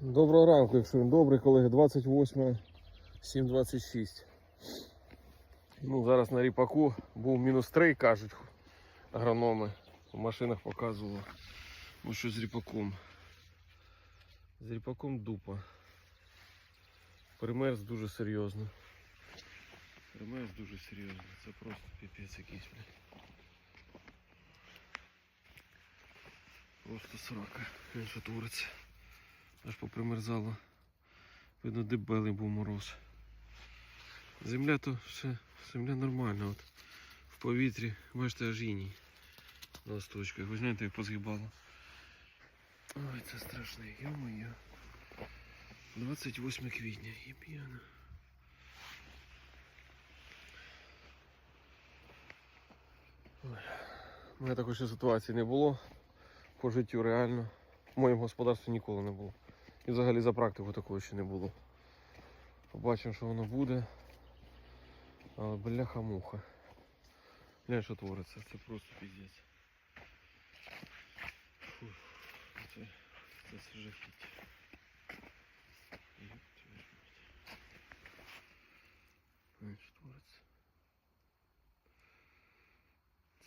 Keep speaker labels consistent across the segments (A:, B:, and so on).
A: Доброго ранку, якщо він добрий, колеги, 28 7.26. Ну, зараз на ріпаку був мінус 3, кажуть агрономи. В машинах показували. Ну що з ріпаком. З ріпаком дупа. Примерз дуже серйозно. Примерз дуже серйозно. Це просто піпець якийсь. Просто срака. Він що твориться. Аж попримерзало. Видно, дебелий був мороз. Земля то все, земля нормальна. От. В повітрі, бачите, аж іній на листочках. Ви знаєте, як позгибало. Ой, це страшне, йо-моє. 28 квітня, п'яна. У мене такої ще ситуації не було по життю реально. В моєму господарстві ніколи не було. І взагалі за практику такого ще не було. Побачимо, що воно буде. Але бляха-муха. Глянь, що твориться, це просто піздець. Це, це жахіття. Глянь, що твориться.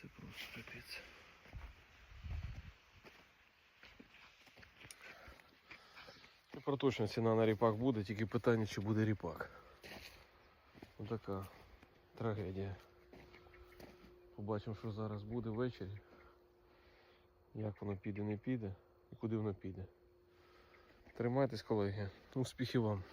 A: Це просто капець. Тепер точно ціна на ріпак буде, тільки питання, чи буде ріпак. Ось така трагедія. Побачимо, що зараз буде ввечері. Як воно піде, не піде і куди воно піде. Тримайтесь, колеги. Успіхів вам.